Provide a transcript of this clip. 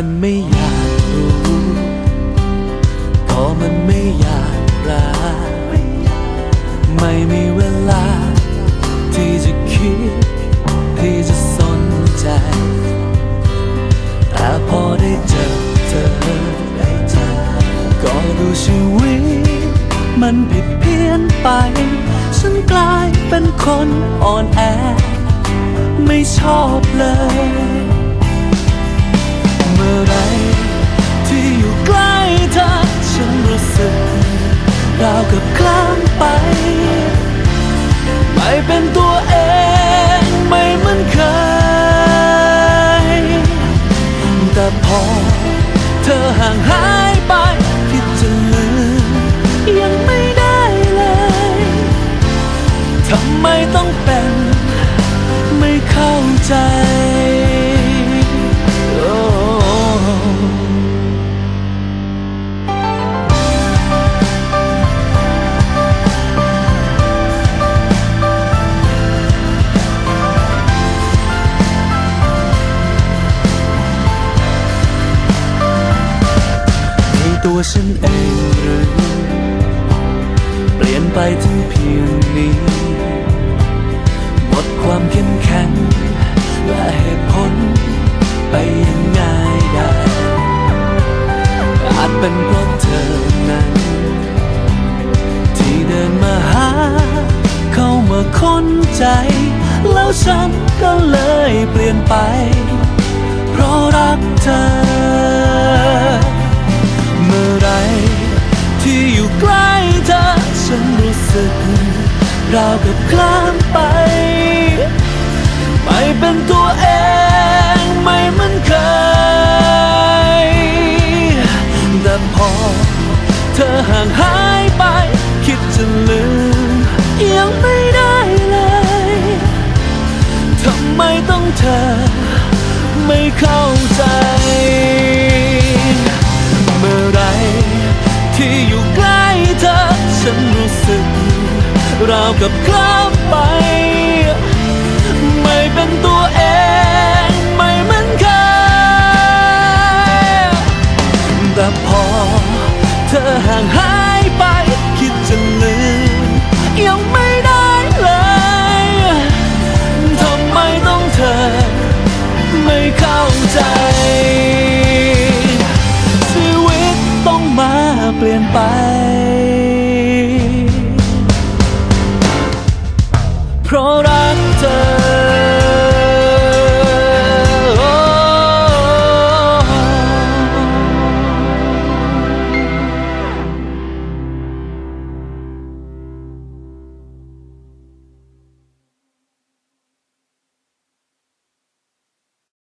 มันไม่อยากรู้ก็มันไม่อยากรักไม่มีเวลา ที่จะคิด ที่จะสนใจ แต่พอได้เจอเธอได้เจอก็ดูชีวิตมันผิดเพี้ยนไป ฉันกลายเป็นคนอ่อนแอ ไม่ชอบเลย มื่อไรที่อยู่ใกล้เธอฉันรู้สึกราวกับคลางไป ไม่เป็นตัวเองไม่เหมือนเคยแต่พอเธอห่างหาย ตัวฉันเองหรือ เปลี่ยนไปถึงเพียงนี้ หมดความเข้มแข็ง และเหตุผลไปยังง่ายได้อาจเป็นเพราะเธอนั้น ที่เดินมาหา เข้ามาค้นใจ แล้วฉันก็เลยเปลี่ยนไป เพราะรักเธอ ใกล้เธอ ฉันรู้สึกราวกับคลางไป ไม่เป็นตัวเองไม่เหมือนเคยแต่พอเธอห่างหายไป คิดจะลืมยังไม่ได้เลย ทำไมต้องเธอ ไม่เข้า กับข้ามไป ไม่เป็นตัวเองไม่เหมือนเคยแต่พอ เพราะรักเธอ